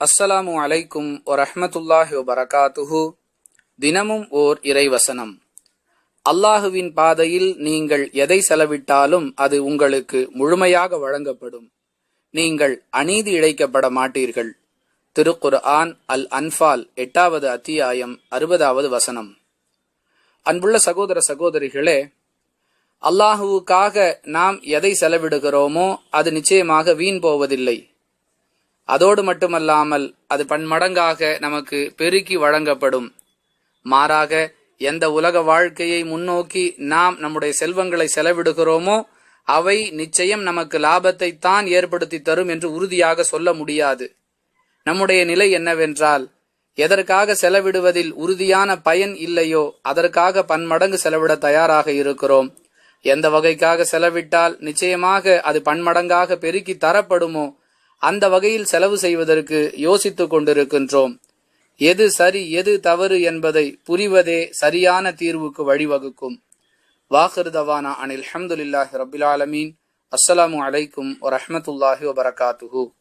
அஸ்ஸலாமு அலைக்கும் வரஹமத்துல்லாஹி வபரகாத்துஹு. தினமும் ஓர் இறைவசனம். அல்லாஹுவின் பாதையில் நீங்கள் எதை செலவிட்டாலும் அது உங்களுக்கு முழுமையாக வழங்கப்படும். நீங்கள் அநீதி இழைக்கப்பட மாட்டீர்கள். திருக்குர் ஆன் அல் அன்பால் எட்டாவது அத்தியாயம் அறுபதாவது வசனம். அன்புள்ள சகோதர சகோதரிகளே அல்லாஹுவுக்காக நாம் எதை செலவிடுகிறோமோ அது நிச்சயமாக வீண் போவதில்லை. அதோடு மட்டுமல்லாமல் அது பன்மடங்காக நமக்கு பெருக்கி வழங்கப்படும். மாறாக எந்த உலக வாழ்க்கையை முன்னோக்கி நாம் நம்முடைய செல்வங்களை செலவிடுகிறோமோ அவை நிச்சயம் நமக்கு லாபத்தை தான் ஏற்படுத்தி தரும் என்று உறுதியாக சொல்ல முடியாது. நம்முடைய நிலை என்னவென்றால் எதற்காக செலவிடுவதில் உறுதியான பயன் இல்லையோ அதற்காக பன்மடங்கு செலவிட தயாராக இருக்கிறோம். எந்த வகைக்காக செலவிட்டால் நிச்சயமாக அது பன்மடங்காக பெருக்கி தரப்படுமோ அந்த வகையில் செலவு செய்வதற்கு யோசித்துக் கொண்டிருக்கின்றோம். எது சரி எது தவறு என்பதை புரிவதே சரியான தீர்வுக்கு வழிவகுக்கும். வாஹிருதவானா அனில் அஹமதுல்லாஹி ரபில் ஆலமீன். அஸ்ஸலாமு அலைக்கும் வரஹமத்துல்லாஹி வபரகாத்துஹூ.